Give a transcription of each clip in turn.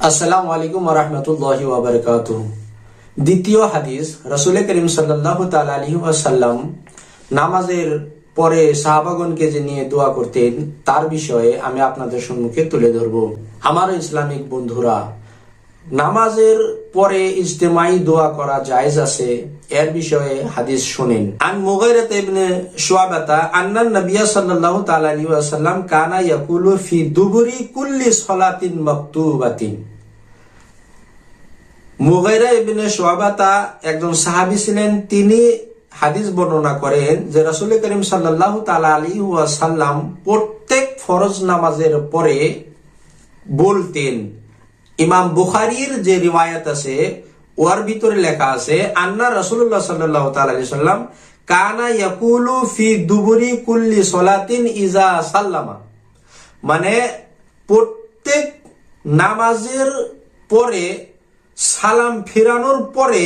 আসসালামু আলাইকুম রহমতুল্লাহ ওবরকাত দ্বিতীয় হাদিস, রসুল করিম সাল্লাহ আলী আসাল্লাম নামাজের পরে সাহাবাগণকে যে নিয়ে দোয়া করতেন, তার বিষয়ে আমি আপনাদের সম্মুখে তুলে ধরব। আমার ইসলামিক বন্ধুরা, নামাজের পরে ইজতেমাই দোয়া করা জায়েজ আছে? এর বিষয়ে হাদিস শুনেন। আন মুগাইরাত ইবনে আন্নান নবিয়া সাল্লাল্লাহু তাআলা আলাইহি ওয়াসাল্লাম কানা ইয়াকুলু ফি দুবুরি কুল্লি সালাতিন মাকতুবাতিন। মুগাইরা ইবনে একজন সাহাবী ছিলেন, তিনি হাদিস বর্ণনা করেন যে রাসূল করিম সাল্লাল্লাহু তাআলা আলাইহি ওয়াসাল্লাম প্রত্যেক ফরজ নামাজের পরে বলতেন, ইমাম বুখারির যে রিওয়ায়াত আছে ওর ভিতরে লেখা আছে, আন্না তাআলা আলাইহি সাল্লাম কানা ইয়াকুলু ফি দুবুরি কুল্লি সলাতিন ইজা সাল্লামা। মানে প্রত্যেক নামাজের পরে, সালাম ফিরানোর পরে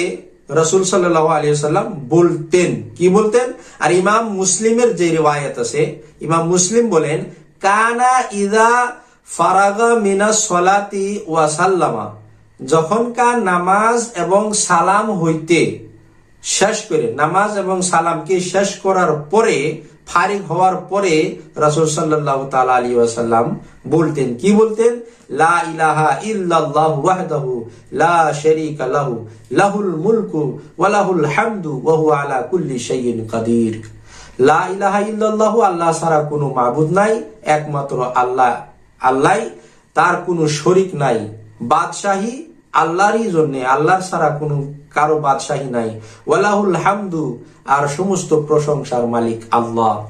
রসুল সাল্লাহ আলী সাল্লাম বলতেন। কি বলতেন? আর ইমাম মুসলিমের যে রিওয়ায়ত আছে, ইমাম মুসলিম বলেন, কানা ইদা ফারাগা মিনা সলাতি ওয়াসাল্লামা যখনকার নামাজ এবং সালাম হইতে শেষ করে, নামাজ এবং সালামকে শেষ করার পরে ফারিক হওয়ার পরে রাসুল সাল্লাহ তালা আলী ওয়াসাল্লাম বলতেন, কি বলতেন? লা ইলাহা ইল্লাল্লাহু ওয়াহদাহু লা শারীকা লাহু, লাহুল মুলকু ওয়া লাহুল হামদু ওয়া হুয়া আলা কুল্লি শাইইন কাদির। লা ইলাহা ইল্লাল্লাহু, আল্লাহ ছাড়া কোনো মাবুদ নাই, একমাত্র আল্লাহ আল্লাহ, তার কোনো শরিক নাই। বাদশাহী আল্লাহরই জন্য, আল্লাহর ছাড়া কোনো কারও বাদশাহী নাই। ওয়ালাহুল হামদু আর সমস্ত প্রশংসার মালিক আল্লাহ।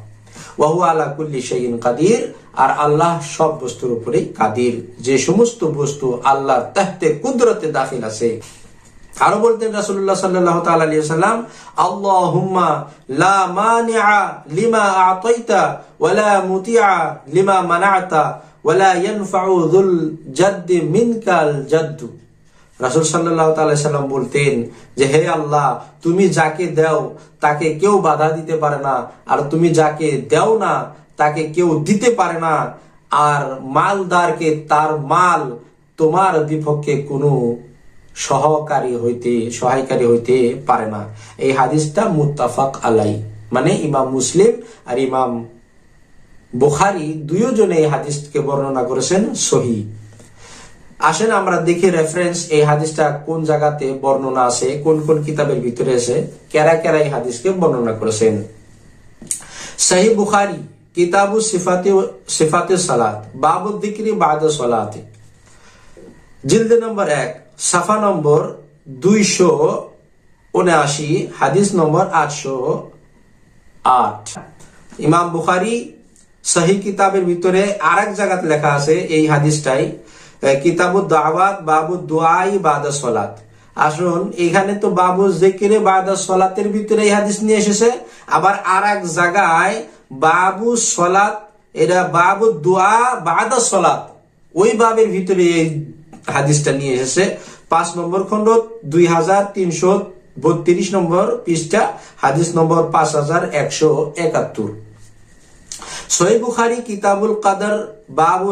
ওয়াহু আলা কুল্লি শাইইন কাদির, আর আল্লাহ সব বস্তুর উপরেই কাদির। যে সমস্ত বস্তু আল্লাহ তাহতে কুদরতে দাখিল আছে। আরও বলতেন রাসূলুল্লাহ সাল্লাল্লাহু তাআলা আলাইহি সাল্লাম আল্লাহুম্মা লা মানিআ লিমা আতাইতা ওয়ালা মুতিআ লিমা মানাআতা রাসুল সাল্লাহ বলতেন যে, হে আল্লাহ, তুমি যাকে তাকে কেউ বাধা দিতে পারে না। আর তুমি যাকে দাও না, তাকে কেউ দিতে পারে না। আর মালদারকে তার মাল তোমার বিপক্ষে কোনো সহকারী হইতে, সহায়কারী হইতে পারে না। এই হাদিসটা মুত্তাফাক আলাই মানে ইমাম মুসলিম আর ইমাম বুখারি দুইজনে এই হাদিসকে বর্ণনা করেছেন সহি। আসেন আমরা দেখি রেফারেন্স এই হাদিসটা কোন জায়গাতে বর্ণনা আছে, কোন কোন কিতাবের ভিতরে আছে, কেরা কেরা এই হাদিসকে বর্ণনা করেছেন। সহি বুখারি, কিতাবু সিফাতে সিফাতে সালাত, বাবু দিকরি বাদ সালাতে। জিলদ নম্বর এক, সাফা নম্বর দুইশো উনআশি, হাদিস নম্বর আটশো আট। ইমাম বুখারি সহি কিতাবের ভিতরে আর এক জায়গাতে লেখা আছে এই হাদিসটাই কিতাবু দাওয়াত বাবু দোয়াই বাদা সলাত। আসুন, এখানে তো বাবু জেকিরে বাদা সলাতের ভিতরে এই হাদিস নিয়ে এসেছে, আবার আর এক জায়গায় বাবু সলাত, এটা বাবু দোয়া বাদা সলাত, ওই বাবের ভিতরে এই হাদিসটা নিয়ে এসেছে। পাঁচ নম্বর খন্ড দুই হাজার তিনশো বত্রিশ নম্বর পৃষ্ঠা, হাদিস নম্বর পাঁচ হাজার একশো একাত্তর। সহি বুখারি কিতাবুল কাদার বাবু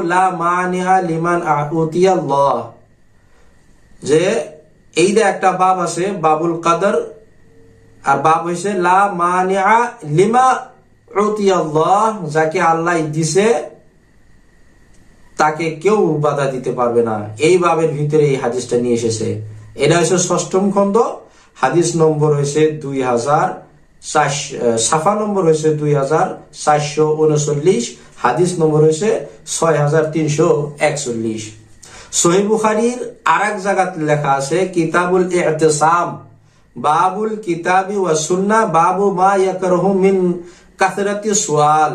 লিমান যে এই একটা বাব আছে, বাবুল কাদার আর বাব হইছে লা মানিয়া লিমা উতিয়াল্লাহ যাকে আল্লাহ দিছে, তাকে কেউ বাধা দিতে পারবে না। এই বাবের ভিতরে এই হাদিসটা নিয়ে এসেছে। এটা হচ্ছে ষষ্ঠম খন্ড হাদিস নম্বর হয়েছে দুই হাজার সাফা নম্বর হয়েছে দুই হাজার চারশো উনচল্লিশ, হাদিস নম্বর হয়েছে ছয় হাজার তিনশো একচল্লিশ। সহি বুখারির আর এক জায়গাত লেখা আছে, কিতাবুল এতেসাম বাবুল কিতাবি ওয়া সুন্না, বাবু মা ইয়াকরহু মিন কাসরাতি সুয়াল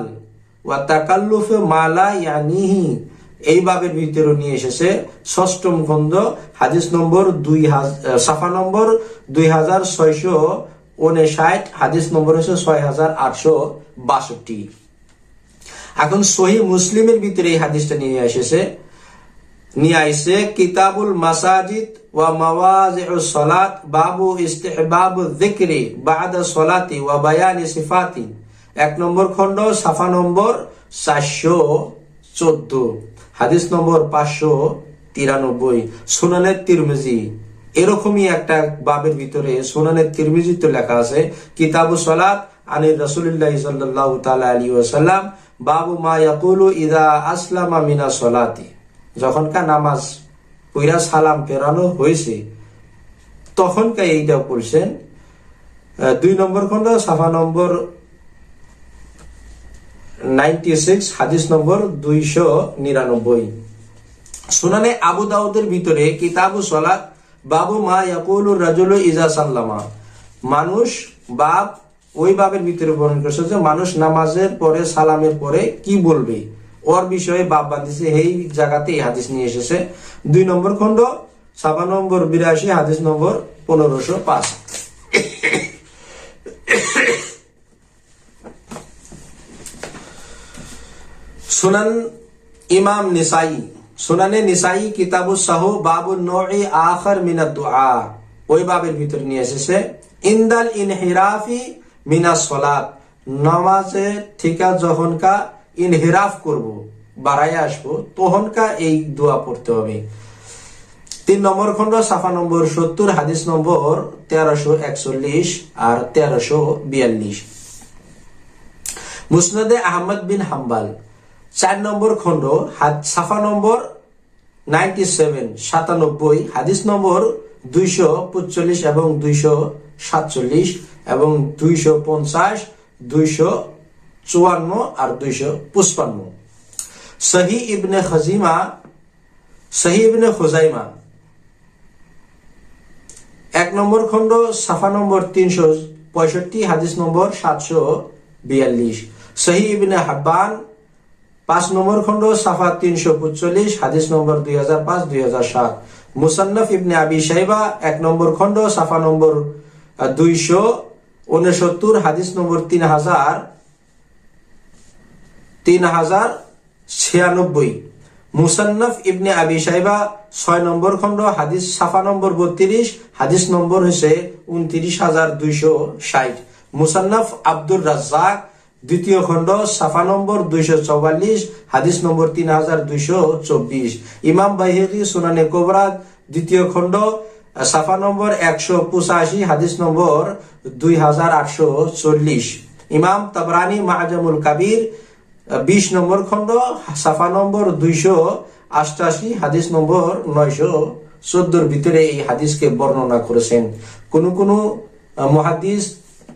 ওয়া তাকাল্লুফে মালা ইয়ানিহি। এই বাবের ভিতরে নিয়ে এসেছে ষষ্ঠম খন্ড, হাদিস নম্বর দুই সাফা নম্বর দুই হাজার ছয়শো উনষাট হাদিস নম্বর হচ্ছে ছয় হাজার আটশো বাষট্টি। এখন সহি মুসলিমের ভিতরে এই হাদিসটা নিয়ে এসেছে। নিয়ে আইসে, কিতাবুল মাসাজিদ ওয়া মাওয়াজ সলাত, বাবু ইস্তেহবাব যিকরি বাদা সলাতি ওয়া বায়ানি সিফাতি। এক নম্বর খণ্ড, সাফা নম্বর চারশো চোদ্দ। হাদিস নম্বর পাঁচশো তিরানব্বই। সুনানের তিরমিজি। এরকমই একটা বাবের ভিতরে সুনানের তিরমিজিতে লেখা আছে কিতাবু সলাত আনির রসুলিল্লাহ সাল্লাহ তালা আলী ওয়াসাল্লাম বাবু মা ইয়াকুলু ইদা আসলামা মিনা সলাতি। যখনকার নামাজ পইরা সালাম ফেরানো হয়েছে তখনকার এইটা আহ, দুই নম্বর খন্ড সাফা নম্বর নাইনটি সিক্স হাদিস নম্বর দুইশো নিরানব্বই। সুনানে আবু দাউদের ভিতরে কিতাবু সলাত বাবু মা ইয়াকুলুর রাজুল ইজা সাল্লামা। মানুষ বাপ ওই বাবের ভিতরে বর্ণন করছে যে মানুষ নামাজের পরে, সালামের পরে কি বলবে? ওর বিষয়ে বাপ বাঁধিছে এই জায়গাতে এই হাদিস নিয়ে এসেছে। দুই নম্বর খণ্ড সাবা নম্বর বিরাশি, হাদিস নম্বর পনেরোশো পাঁচ। সুনান ইমাম নিসাই সুনানে নিসাই কিতাবু সাহু বাবু নই আখর মিনা দুআ। ওই বাবের ভিতরে নিয়ে এসেছে, ইন্দাল ইনহিরাফি মিনা সলাত। নামাজে ঠিকা যখনকা ইনহিরাফ করব বাড়াই আসব তখনকা এই দোয়া পড়তে হবে। তিন নম্বর খন্ড সাফা নম্বর সত্তর, হাদিস নম্বর তেরোশো একচল্লিশ আর তেরোশো বিয়াল্লিশ। মুসনাদে আহমদ বিন হাম্বাল। চার নম্বর হাদ- সাফা নম্বর নাইনটি সেভেন, সাতানব্বই, হাদিস নম্বর দুইশো পঁচল্লিশ এবং দুইশো সাতচল্লিশ এবং দুইশো পঞ্চাশ, দুইশো চুয়ান্ন আর দুইশো পুষ্পান্ন সহি ইবনে খজিমা, সহি ইবনে খোজাইমা। এক নম্বর খণ্ড, সাফা নম্বর তিনশো পঁয়ষট্টি, হাদিস নম্বর সাতশো বিয়াল্লিশ। সহি ইবনে হাব্বান পাঁচ নম্বর খণ্ড, সাফা তিনশো পঁচল্লিশ, হাদিস নম্বর দুই হাজার পাঁচ, দুই হাজার সাত। মুসান্নফ ইবনে আবি সাইবা এক নম্বর খণ্ড, সাফা নম্বর দুইশো উনসত্তর, হাদিস নম্বর তিন হাজার তিন হাজার ছিয়ানব্বই। মুসান্নফ ইবনে আবি সাইবা ছয় নম্বর খণ্ড, হাদিস সাফা নম্বর বত্রিশ, হাদিস নম্বর হয়েছে উনত্রিশ হাজার দুইশো ষাট। মুসান্নফ আব্দুর রাজ্জাক দ্বিতীয় খণ্ড, সাফা নম্বর দুইশো চৌবাল্লিশ হাদিস নম্বর তিন হাজার দুইশো চব্বিশ। ইমাম বাইহেকি, সুনানে কোবরাত, দ্বিতীয় খণ্ড, সাফা নম্বর একশো পঁচাশি, হাদিস নম্বর দুই হাজার আটশো চল্লিশ। ইমাম তাবরানি মাহাজামুল কাবির, বিশ নম্বর খণ্ড, সাফা নম্বর দুইশো আষ্টাশি হাদিস নম্বর নয়শো চোদ্দোর ভিতরে এই হাদিসকে বর্ণনা করেছেন। কোন কোন মহাদিস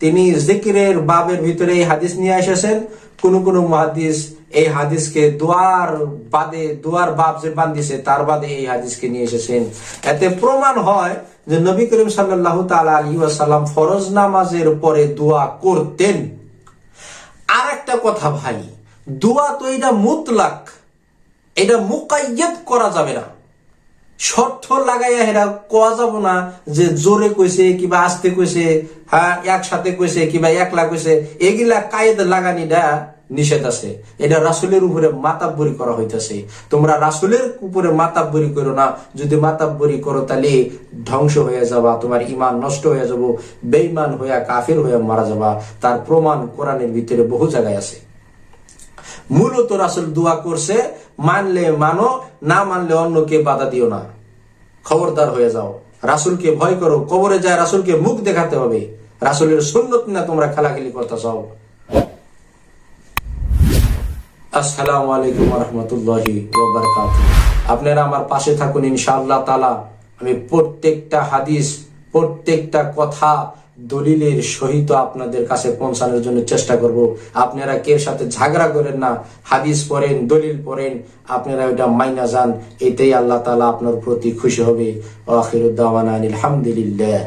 তিনি জিকিরের বাবের ভিতরে এই হাদিস নিয়ে এসেছেন। কোন কোন মহাদিস এই হাদিসকে দোয়ার বাদে, দোয়ার বাপ যে বান্ধিছে, তার বাদে এই হাদিসকে নিয়ে এসেছেন। এতে প্রমাণ হয় যে নবী করিম সাল্লাহ তালা আলী ওয়াসাল্লাম ফরজ নামাজের পরে দোয়া করতেন। আর একটা কথা ভাই, দোয়া তো এটা মুতলাক, এটা মুকাইয়াত করা যাবে না। শর্ত লাগাইয়া হেরা কোয়া যাব না যে জোরে কইছে কিবা আস্তে কইছে হ্যাঁ একসাথে কইছে কিবা একলা কইছে এগুলা কায়েদ লাগানিটা নিষেধ আছে। এটা রাসুলের উপরে মাতাব্বরি করা হইতাছে। তোমরা রাসুলের উপরে মাতাব্বরি করো না। যদি মাতাব্বরি করো তাহলে ধ্বংস হয়ে যাবা, তোমার ইমান নষ্ট হয়ে যাব বেইমান হইয়া কাফের হইয়া মারা যাবা। তার প্রমাণ কোরআনের ভিতরে বহু জায়গায় আছে। মূলত রাসুল দোয়া করছে মানলে মানো, না মানলে অন্যকে বাধা দিও না। খবরদার হয়ে যাও। রাসুলকে ভয় করো। কবরে যায় রাসুলকে মুখ দেখাতে হবে। রাসুলের সুন্নত না তোমরা খেলাখেলি করতে চাও আসসালামু আলাইকুম রহমতুল্লাহি আপনারা আমার পাশে থাকুন ইনশাআল্লাহ তালা আমি প্রত্যেকটা হাদিস, প্রত্যেকটা কথা দলিলের সহিত আপনাদের কাছে পৌঁছানোর জন্য চেষ্টা করব। আপনারা কেউ সাথে ঝাগড়া করেন না, হাদিস পড়েন, দলিল পড়েন, আপনারা ওইটা মাইনা যান, এতেই আল্লাহ তালা আপনার প্রতি খুশি হবে। আখিরুদ্দাওয়ান আলহামদুলিল্লাহ